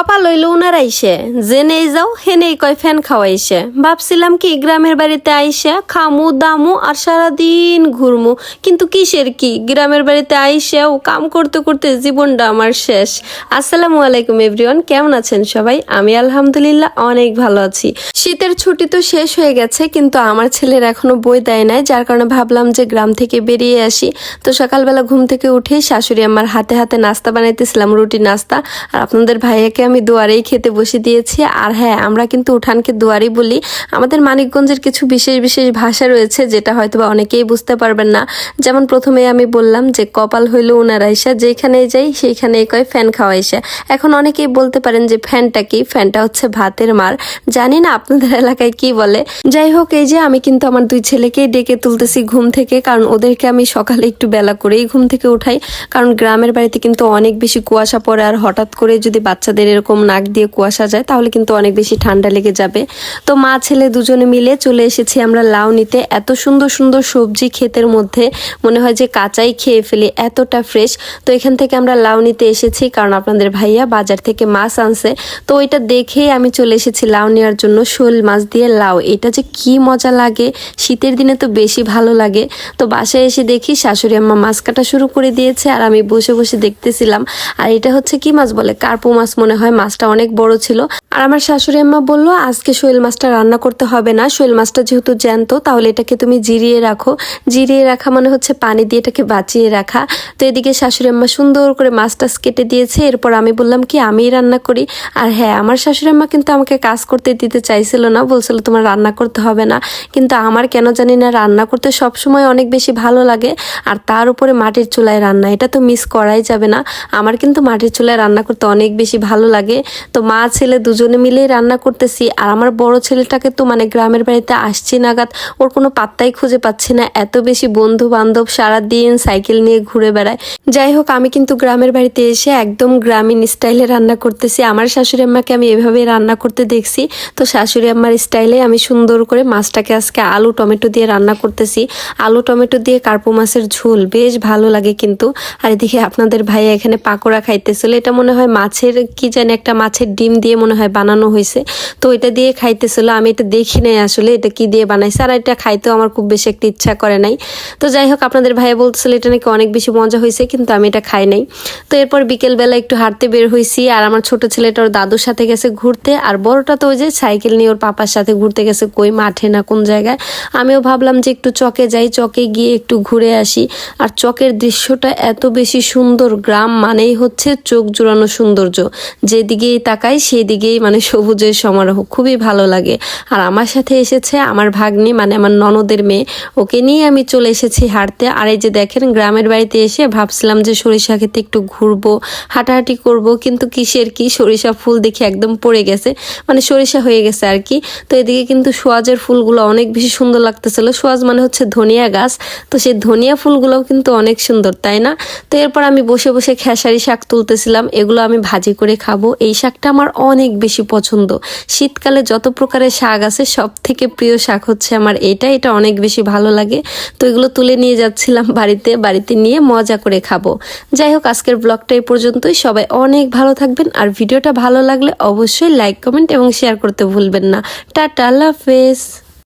কপাল হইল উনার আইসে। জেনেই যাও, হেনেই কয় ফ্যান খাওয়াইছে। ভাবছিলাম কি গ্রামের বাড়িতে আইসে খামু, দামু আর সারাদিন ঘুরমু। কিন্তু কিসের কি? গ্রামের বাড়িতে আইসে ও কাম করতে করতে জীবনটা আমার শেষ। আসসালামু আলাইকুম এভরিওয়ান, কেমন আছেন সবাই? আমি আলহামদুলিল্লাহ অনেক ভালো আছি। শীতের ছুটি তো শেষ হয়ে গেছে, কিন্তু আমার ছেলের এখনও বই দেয় নাই, যার কারণে ভাবলাম যে গ্রাম থেকে বেরিয়ে আসি। তো সকালবেলা ঘুম থেকে উঠেই শাশুড়ি আমার হাতে হাতে নাস্তা বানাইতেছিলাম, রুটি, নাস্তা। আর আপনাদের ভাইয়াকে আমি দুয়ারেই খেতে বসে দিয়েছি। আর হ্যাঁ আমরা কিন্তু উঠানকে দুয়ারি বলি। আমাদের মানিকগঞ্জের কিছু বিশেষ বিশেষ ভাষা রয়েছে যেটা হয়তো বা অনেকেই বুঝতে পারবেন না। যেমন প্রথমে আমি বললাম যে, কপাল হইল উনার আইসা, যেখানেই যাই সেইখানেই কয় ফ্যান খাওয়া খাওয়াইসা এখন অনেকেই বলতে পারেন যে, ফ্যানটা কি? ফ্যানটা হচ্ছে ভাতের মার। জানি না আপনাদের এলাকায় কি বলে। যাই হোক, এই যে আমি কিন্তু আমার দুই ছেলেকেই ডেকে তুলতেছি ঘুম থেকে, কারণ ওদেরকে আমি সকালে একটু বেলা করেই ঘুম থেকে উঠাই। কারণ গ্রামের বাড়িতে কিন্তু অনেক বেশি কুয়াশা পড়ে, আর হঠাৎ করে যদি বাচ্চাদের এরকম নাক দিয়ে কুয়াশা যায়, তাহলে কিন্তু অনেক বেশি ঠান্ডা লেগে যাবে। তো মা ছেলে দুজনে মিলে চলে এসেছি আমরা লাউ নিতে। এত সুন্দর সুন্দর সবজি ক্ষেতের মধ্যে, মনে হয় যে কাঁচাই খেয়ে ফেলি, এতটা ফ্রেশ তো এখান থেকে আমরা লাউ নিতে এসেছি, কারণ আপনাদের ভাইয়া বাজার থেকে মাছ আনছে। তো ওইটা দেখেই আমি চলে এসেছি লাউ নেওয়ার জন্য, শোল মাছ দিয়ে লাউ। এটা যে কি মজা লাগে, শীতের দিনে তো বেশি ভালো লাগে। তো বাসায় এসে দেখি শাশুড়ি আম্মা মাছ কাটা শুরু করে দিয়েছে, আর আমি বসে বসে দেখতেছিলাম। আর এটা হচ্ছে কি মাছ বলে? কার্পু মাছ মনে হয় মাছটা অনেক বড় ছিল। আর আমার শাশুড়ি আম্মা বলল, আজকে শৈল মাছটা রান্না করতে হবে না, শৈল মাছটা যেহেতু জ্যান্ত, তাহলে এটাকে তুমি জিরিয়ে রাখো। জিরিয়ে রাখা মানে হচ্ছে পানি দিয়ে এটাকে বাঁচিয়ে রাখা। তো এদিকে শাশুড়ি আম্মা সুন্দর করে মাছ টাছ কেটে দিয়েছে। এরপর আমি বললাম, কি আমি রান্না করি? আর হ্যাঁ আমার শাশুড়ি আম্মা কিন্তু আমাকে কাজ করতে দিতে চাইছিল না, বলছিল, তোমার রান্না করতে হবে না। কিন্তু আমার কেন জানি না রান্না করতে সবসময় অনেক বেশি ভালো লাগে, আর তার উপরে মাটির চুলায় রান্না, এটা তো মিস করাই যাবে না। আমার কিন্তু মাটির চুলায় রান্না করতে অনেক বেশি ভালো লাগে। তো মা, ছেলে দুজনে মিলেই রান্না করতেছি। আর আমার বড় ছেলেটাকে তো মানে গ্রামের বাড়িতে আসছি নাগাদ, ওর কোনো পাত্তাই খুঁজে পাচ্ছি না। এত বেশি বন্ধু বান্ধব সারাদিন সাইকেল নিয়ে ঘুরে বেড়ায়। যাই হোক, আমি কিন্তু গ্রামের বাড়িতে এসে একদম গ্রামীণ স্টাইলে রান্না করতেছি। আমার শাশুড়ি আম্মাকে আমি এভাবেই রান্না করতে দেখছি। তো শাশুড়ি আম্মার স্টাইলে আমি সুন্দর করে মাছটাকে আজকে আলু, টমেটো দিয়ে রান্না করতেছি। আলু, টমেটো দিয়ে কার্পো মাছের ঝোল বেশ ভালো লাগে কিন্তু। আর এদিকে আপনাদের ভাই এখানে পাকোড়া খাইতেছিল। এটা মনে হয় মাছের, কি জানি একটা মাছের ডিম দিয়ে মনে হয় বানানো হয়েছে। তো এটা দিয়ে খাইতেছিল, আমি এটা দেখি নাই আসলে এটা কি দিয়ে বানাইছে। আর এটা খাইতেও আমার খুব বেশি একটা ইচ্ছা করে নাই। তো যাই হোক, আপনাদের ভাইয়া বলতেছিল এটা নাকি অনেক বেশি মজা হয়েছে, কিন্তু আমি এটা খাই নাই। তো এরপর বিকেলবেলা একটু হাঁটতে বের হয়েছি, আর আমার ছোট ছেলেটা ওর দাদুর সাথে গেছে ঘুরতে। আর বড়টা তো ওই যে সাইকেল নিয়ে ওর পাপার সাথে ঘুরতে গেছে, কই মাঠে না কোন জায়গায়। আমিও ভাবলাম যে একটু চকে যাই, চকে গিয়ে একটু ঘুরে আসি। আর চকের দৃশ্যটা এত বেশি সুন্দর, গ্রাম মানেই হচ্ছে চোখ জুড়ানো সৌন্দর্য। যেদিকেই তাকাই, সেদিকেই মানে সবুজের সমারোহ খুবই ভালো লাগে। আর আমার সাথে এসেছে আমার ভাগ্নি মানে আমার ননদের মেয়ে। ওকে নিয়ে আমি চলে এসেছি হাঁটতে। আর এই যে দেখেন, গ্রামের বাড়িতে এসে ভাবছিলাম যে সরিষা খেতে একটু ঘুরবো, হাঁটাহাঁটি করব। কিন্তু কিসের কি, সরিষা ফুল দেখে একদম পড়ে গেছে। মানে সরিষা হয়ে গেছে আর কি। তো এদিকে কিন্তু সোয়াজের ফুলগুলো অনেক বেশি সুন্দর লাগতেছিল। সোয়াজ মানে হচ্ছে ধনিয়া গাছ। তো সেই ধনিয়া ফুলগুলোও কিন্তু অনেক সুন্দর, তাই না? তো এরপর আমি বসে বসে খেসারি শাক তুলতেছিলাম। এগুলো আমি ভাজি করে খাব। এই শাকটা আমার অনেক বেশি পছন্দ। শীতকালে যত প্রকারের শাক আছে সব থেকে প্রিয় শাক হচ্ছে আমার এটা। এটা অনেক বেশি ভালো লাগে। তো এগুলো তুলে নিয়ে যাচ্ছিলাম বাড়িতে। বাড়িতে নিয়ে মজা করে খাব। যাই হোক, আজকের ব্লগটা এই পর্যন্তই। সবাই অনেক ভালো থাকবেন। আর ভিডিওটা ভালো লাগলে অবশ্যই লাইক, কমেন্ট এবং শেয়ার করতে ভুলবেন না। টাটা, আল্লাহ হাফেজ।